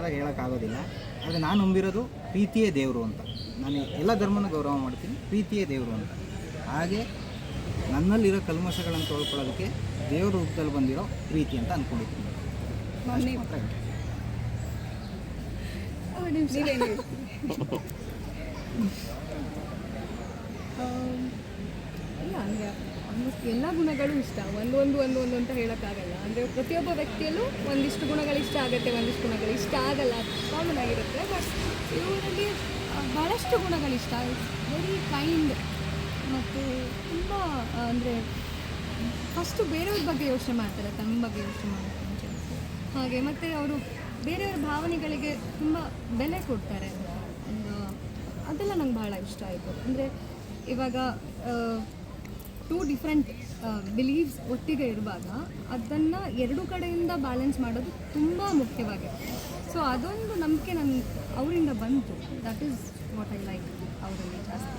ಮಾತಾಡಿದಾಗ ಹೇಳೋಕ್ಕಾಗೋದಿಲ್ಲ. ಆದರೆ ನಾನು ನಂಬಿರೋದು ಪ್ರೀತಿಯೇ ದೇವರು ಅಂತ. ನಾನು ಎಲ್ಲ ಧರ್ಮನ ಗೌರವ ಮಾಡ್ತೀನಿ ಪ್ರೀತಿಯೇ ದೇವರು ಅಂತ. ಹಾಗೆ ನನ್ನಲ್ಲಿರೋ ಕಲ್ಮಶಗಳನ್ನು ತೊಳ್ಕೊಳ್ಳೋದಕ್ಕೆ ದೇವ್ರ ರೂಪದಲ್ಲಿ ಬಂದಿರೋ ಪ್ರೀತಿ ಅಂತ ಅಂದ್ಕೊಂಡಿದ್ದೀನಿ. ನೀವೇನು ಎಲ್ಲ ಗುಣಗಳು ಇಷ್ಟ. ಒಂದೊಂದು ಒಂದು ಒಂದು ಅಂತ ಹೇಳೋಕ್ಕಾಗಲ್ಲ. ಅಂದರೆ ಪ್ರತಿಯೊಬ್ಬ ವ್ಯಕ್ತಿಯಲ್ಲೂ ಒಂದಿಷ್ಟು ಗುಣಗಳು ಇಷ್ಟ ಆಗುತ್ತೆ, ಒಂದಿಷ್ಟು ಗುಣಗಳು ಇಷ್ಟ ಆಗಲ್ಲ ಕಾಮನ್ ಆಗಿರುತ್ತೆ. ಬಟ್ ಇವರಲ್ಲಿ ಭಾಳಷ್ಟು ಗುಣಗಳು ಇಷ್ಟ. ವೆರಿ ಕೈಂಡ್ ಮತ್ತು ತುಂಬ ಅಂದರೆ ಫಸ್ಟು ಬೇರೆಯವ್ರ ಬಗ್ಗೆ ಯೋಚನೆ ಮಾಡ್ತಾರೆ, ತಮ್ಮ ಬಗ್ಗೆ ಯೋಚನೆ ಮಾಡ್ತಾರೆ ಹಾಗೆ ಮತ್ತು ಅವರು ಬೇರೆಯವ್ರ ಭಾವನೆಗಳಿಗೆ ತುಂಬ ಬೆಲೆ ಕೊಡ್ತಾರೆ. ಅದೆಲ್ಲ ನಂಗೆ ಭಾಳ ಇಷ್ಟ ಆಯಿತು. ಅಂದರೆ ಇವಾಗ ಟೂ ಡಿಫ್ರೆಂಟ್ ಬಿಲೀವ್ಸ್ ಒಟ್ಟಿಗೆ ಇರುವಾಗ ಅದನ್ನು ಎರಡು ಕಡೆಯಿಂದ ಬ್ಯಾಲೆನ್ಸ್ ಮಾಡೋದು ತುಂಬ ಮುಖ್ಯವಾಗಿದೆ. ಸೊ ಅದೊಂದು ನಂಬಿಕೆ ನನ್ನ ಅವರಿಂದ ಬಂತು. That is what I like ಅವರಲ್ಲಿ ಜಾಸ್ತಿ.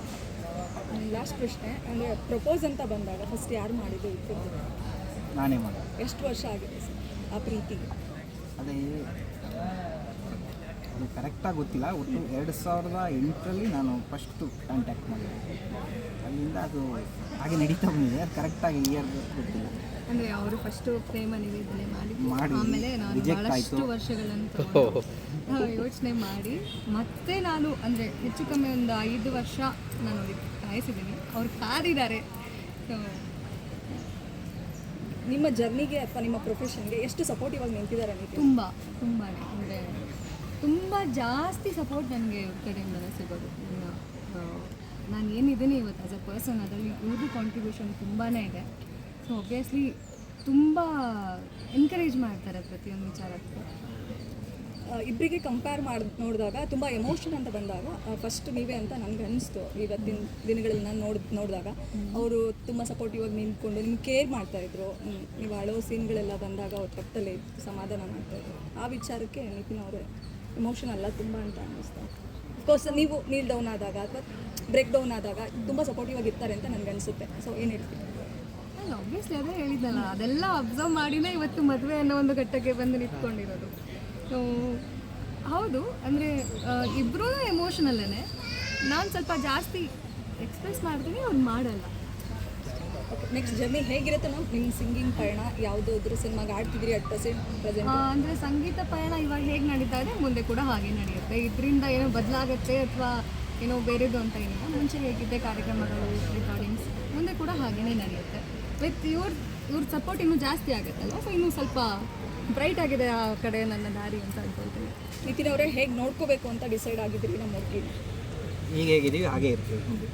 ಲಾಸ್ಟ್ ಪ್ರಶ್ನೆ ಅಂದರೆ ಪ್ರಪೋಸ್ ಅಂತ ಬಂದಾಗ ಫಸ್ಟ್ ಯಾರು ಮಾಡಿದ್ದು ಇಟ್ಟಿದ್ದು ನಾನೇ ಮಾಡಿದೆ ಎಷ್ಟು ವರ್ಷ ಆಗಿದೆ ಸರ್ ಆ ಪ್ರೀತಿಗೆ? ಅದೇ ಅದು ಕರೆಕ್ಟಾಗಿ ಗೊತ್ತಿಲ್ಲ. ಒಟ್ಟು ಎರಡು ಸಾವಿರದ ಎಂಟರಲ್ಲಿ ನಾನು ಫಸ್ಟು ಕಾಂಟ್ಯಾಕ್ಟ್ ಮಾಡಿದೆ ಅಲ್ಲಿಂದ ಅದು ಹಾಗೆ ನಡೀತಾ ಬಂದಿದೆ. ಅದು ಕರೆಕ್ಟಾಗಿ ಇಯರ್ ಗೊತ್ತಿಲ್ಲ. ಅಂದರೆ ಅವರು ಫಸ್ಟು ಪ್ರೇಮ ನಿವೇದನೆ ಮಾಡಿ ಮಾಡಿ, ಆಮೇಲೆ ನಾನು ಆಯ್ತು. ವರ್ಷಗಳನ್ನು ಯೋಚನೆ ಮಾಡಿ. ಮತ್ತೆ ನಾನು ಅಂದರೆ ಹೆಚ್ಚು ಕಮ್ಮಿ ಒಂದು ಐದು ವರ್ಷ ನಾನು ಅವ್ರಿಗೆ ಕಾಯಿಸಿದ್ದೀನಿ. ಅವ್ರು ಕಾದಿದ್ದಾರೆ. ನಿಮ್ಮ ಜರ್ನಿಗೆ ಅಥವಾ ನಿಮ್ಮ ಪ್ರೊಫೆಷನ್ಗೆ ಎಷ್ಟು ಸಪೋರ್ಟಿವ್ ಆಗಿ ನಿಂತಿದ್ದಾರೆ ತುಂಬ ತುಂಬಾ ತುಂಬ ಜಾಸ್ತಿ ಸಪೋರ್ಟ್ ನನಗೆ ಇವ್ರ ಕಡೆಯಿಂದಲೇ ಸಿಗೋದು. ನಾನು ಏನಿದ್ದೀನಿ ಇವತ್ತು ಆಸ್ ಅ ಪರ್ಸನ್ ಅದರಲ್ಲಿ ಇವ್ರದ್ದು ಕಾಂಟ್ರಿಬ್ಯೂಷನ್ ತುಂಬಾ ಇದೆ. ಸೊ ಒಬ್ವಿಯಸ್ಲಿ ತುಂಬ ಎನ್ಕರೇಜ್ ಮಾಡ್ತಾರೆ ಪ್ರತಿಯೊಂದು ವಿಚಾರಕ್ಕೂ. ಇಬ್ಬರಿಗೆ ಕಂಪೇರ್ ಮಾಡಿ ನೋಡಿದಾಗ ತುಂಬ ಎಮೋಷನ್ ಅಂತ ಬಂದಾಗ ಫಸ್ಟ್ ನೀವೇ ಅಂತ ನನಗೆ ಅನಿಸ್ತು. ಇವತ್ತಿನ ದಿನಗಳಲ್ಲಿ ನಾನು ನೋಡಿ ನೋಡಿದಾಗ ಅವರು ತುಂಬ ಸಪೋರ್ಟಿವ್ ಆಗಿ ನಿಂತ್ಕೊಂಡು ನಿಮ್ಗೆ ಕೇರ್ ಮಾಡ್ತಾಯಿದ್ರು ನೀವು ಹಳೋ ಸೀನ್ಗಳೆಲ್ಲ ಬಂದಾಗ ಅವ್ರ ಪಕ್ಕದಲ್ಲೇ ಸಮಾಧಾನ ಸಮಾಧಾನ ಮಾಡ್ತಾಯಿದ್ರು ಆ ವಿಚಾರಕ್ಕೆ ನಿತಿನ್ ಅವರೇ ಎಮೋಷನ್ ಅಲ್ಲ ತುಂಬ ಅಂತ ಅನ್ನಿಸ್ತಾ. ಅಫ್ಕೋರ್ಸ್ ನೀವು ನೀಲ್ ಡೌನ್ ಆದಾಗ ಅಥವಾ ಬ್ರೇಕ್ ಡೌನ್ ಆದಾಗ ತುಂಬ ಸಪೋರ್ಟಿವ್ ಆಗಿರ್ತಾರೆ ಅಂತ ನನಗೆ ಅನಿಸುತ್ತೆ. ಸೊ ಏನು ಹೇಳ್ತೀನಿ ಅಲ್ಲ ಒಬ್ವಿಯಸ್ಲಿ ಅದೇ ಹೇಳಿದ್ನಲ್ಲ, ಅದೆಲ್ಲ ಅಬ್ಸರ್ವ್ ಮಾಡಿನೇ ಇವತ್ತು ಮದುವೆ ಅನ್ನೋ ಒಂದು ಘಟ್ಟಕ್ಕೆ ಬಂದು ನಿಂತ್ಕೊಂಡಿರೋದು. ಸೊ ಹೌದು, ಅಂದರೆ ಇಬ್ಬರೂ ಎಮೋಷನಲ್ಲೇ ನಾನು ಸ್ವಲ್ಪ ಜಾಸ್ತಿ ಎಕ್ಸ್ಪ್ರೆಸ್ ಮಾಡ್ತೀನಿ, ಅವ್ರು ಮಾಡಲ್ಲ. ಓಕೆ ನೆಕ್ಸ್ಟ್ ಜರ್ನಿ ಹೇಗಿರುತ್ತೆ ನಾವು ನಿಮ್ಮ ಸಿಂಗಿಂಗ್ ಪಯಣ ಯಾವುದಾದ್ರೂ ಸಿನಿಮಾಗೆ ಆಡ್ತಿದ್ದೀರಿ ಅಟ್ ಪ್ರೆಸೆಂಟ್ ಪ್ರೆಸೆಂಟ್ ಅಂದರೆ ಸಂಗೀತ ಪಯಣ ಇವಾಗ ಹೇಗೆ ನಡೀತಾ ಇದೆ ಮುಂದೆ ಕೂಡ ಹಾಗೆ ನಡೆಯುತ್ತೆ. ಇದರಿಂದ ಏನೋ ಬದಲಾಗುತ್ತೆ ಅಥವಾ ಏನೋ ಬೇರೆದು ಅಂತ ಏನಿಲ್ಲ. ಮುಂಚೆ ಹೇಗಿದ್ದೆ ಕಾರ್ಯಕ್ರಮಗಳು ರೆಕಾರ್ಡಿಂಗ್ಸ್ ಮುಂದೆ ಕೂಡ ಹಾಗೆಯೇ ನಡೆಯುತ್ತೆ. ವಿತ್ ಇವ್ರ ಇವ್ರ ಸಪೋರ್ಟ್ ಇನ್ನೂ ಜಾಸ್ತಿ ಆಗುತ್ತಲ್ವ? ಸೊ ಇನ್ನೂ ಸ್ವಲ್ಪ ಬ್ರೈಟ್ ಆಗಿದೆ ಆ ಕಡೆ ನನ್ನ ದಾರಿ ಅಂತ ಅನ್ಕೊಳ್ತೀನಿ. ನಿತಿನ್ ಅವರೇ ಹೇಗೆ ನೋಡ್ಕೋಬೇಕು ಅಂತ ಡಿಸೈಡ್ ಆಗಿದ್ರಿ ನಮ್ಮ ಹುಡುಗಿ ಈಗ ಹೇಗಿದ್ದೀವಿ ಹಾಗೆ ಇರ್ತೀವಿ. ಮುಂದೆ